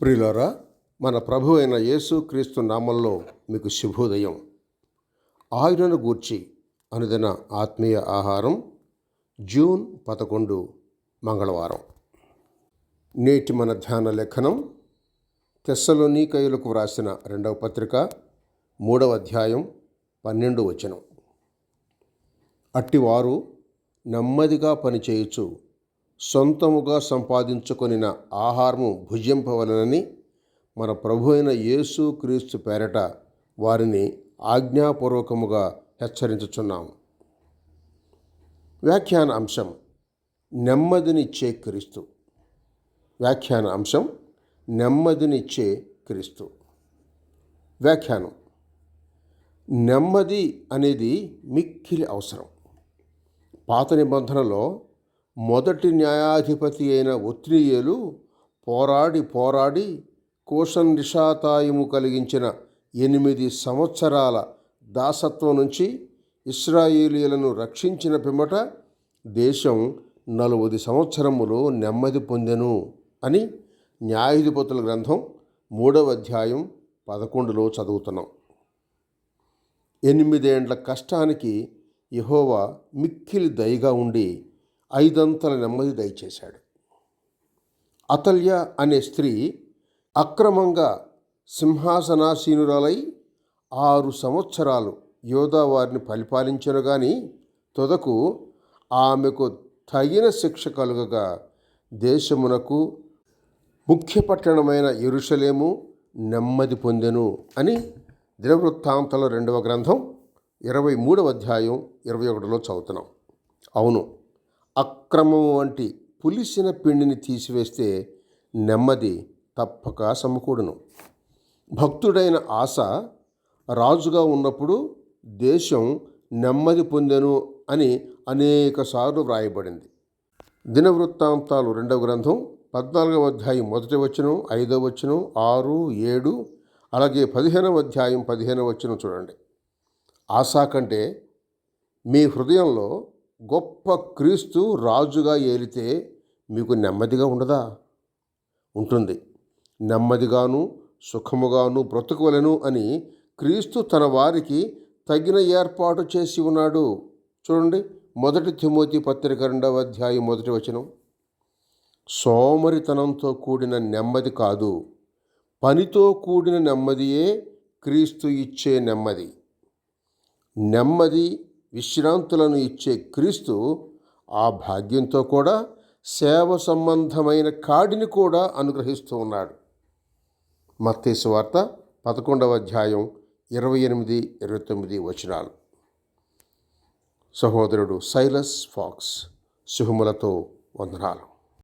ప్రియులరా మన ప్రభు అయిన యేసు క్రీస్తు నామంలో మీకు శుభోదయం. ఆయులను గూర్చి అనుదిన ఆత్మీయ ఆహారం జూన్ పదకొండు మంగళవారం. నేటి మన ధ్యాన లేఖనం తెస్సలోనీకయులకు వ్రాసిన రెండవ పత్రిక మూడవ అధ్యాయం పన్నెండు వచనం. అట్టివారు నెమ్మదిగా పనిచేయచ్చు సొంతముగా సంపాదించుకొనిన ఆహారము భుజింపవలనని మన ప్రభు అయిన యేసు క్రీస్తు పేరట వారిని ఆజ్ఞాపూర్వకముగా హెచ్చరించుచున్నాము. వ్యాఖ్యాన అంశం నెమ్మదినిచ్చే క్రీస్తు. వ్యాఖ్యాన అంశం నెమ్మదినిచ్చే క్రీస్తు. వ్యాఖ్యానం నెమ్మది అనేది మిక్కిలి అవసరం. పాత నిబంధనలో మొదటి న్యాయాధిపతి అయిన ఒత్నియేలు పోరాడి పోరాడి కోషన్ నిషాతాయము కలిగించిన ఎనిమిది సంవత్సరాల దాసత్వం నుంచి ఇస్రాయేలీలను రక్షించిన పిమ్మట దేశం నలువది సంవత్సరములో నెమ్మది పొందెను అని న్యాయాధిపతుల గ్రంథం మూడవ అధ్యాయం పదకొండులో చదువుతున్నాం. ఎనిమిదేండ్ల కష్టానికి యహోవా మిక్కిలి దయగా ఉండి ఐదంతల నెమ్మది దయచేశాడు. అతల్య అనే స్త్రీ అక్రమంగా సింహాసనాసీనురాలై ఆరు సంవత్సరాలు యోధావారిని పరిపాలించను కానీ తుదకు ఆమెకు తగిన శిక్ష కలుగగా దేశమునకు ముఖ్య పట్టణమైన ఎరుషలేము నెమ్మది పొందెను అని దినవృత్తాంతల రెండవ గ్రంథం ఇరవై మూడవ అధ్యాయం ఇరవై ఒకటిలో చదువుతున్నాం. అవును అక్రమం వంటి పులిసిన పిండిని తీసివేస్తే నెమ్మది తప్పక సమకూడును. భక్తుడైన ఆశ రాజుగా ఉన్నప్పుడు దేశం నెమ్మది పొందెను అని అనేకసార్లు వ్రాయబడింది. దినవృత్తాంతాలు రెండవ గ్రంథం పద్నాలుగవ అధ్యాయం మొదటి వచనం ఐదవ వచనం ఆరు ఏడు అలాగే పదిహేనవ అధ్యాయం పదిహేనవ వచనం చూడండి. ఆశా కంటే మీ హృదయంలో గొప్ప క్రీస్తు రాజుగా ఏలితే మీకు నెమ్మదిగా ఉండదా? ఉంటుంది. నెమ్మదిగాను సుఖముగాను బ్రతుకులను అని క్రీస్తు తన వారికి తగిన ఏర్పాటు చేసి ఉన్నాడు. చూడండి మొదటి తిమోతి పత్రిక రెండవ అధ్యాయం మొదటి వచనం. సోమరితనంతో కూడిన నెమ్మది కాదు. పనితో కూడిన నెమ్మదియే క్రీస్తు ఇచ్చే నెమ్మది. నెమ్మది విశ్రాంతులను ఇచ్చే క్రీస్తు ఆ భాగ్యంతో కూడా సేవ సంబంధమైన కాడిని కూడా అనుగ్రహిస్తూ ఉన్నాడు. మత్తేసు వార్త పదకొండవ అధ్యాయం ఇరవై ఎనిమిది ఇరవై తొమ్మిది వచనాలు. సహోదరుడు సైలస్ ఫాక్స్ శుభములతో వందనాలు.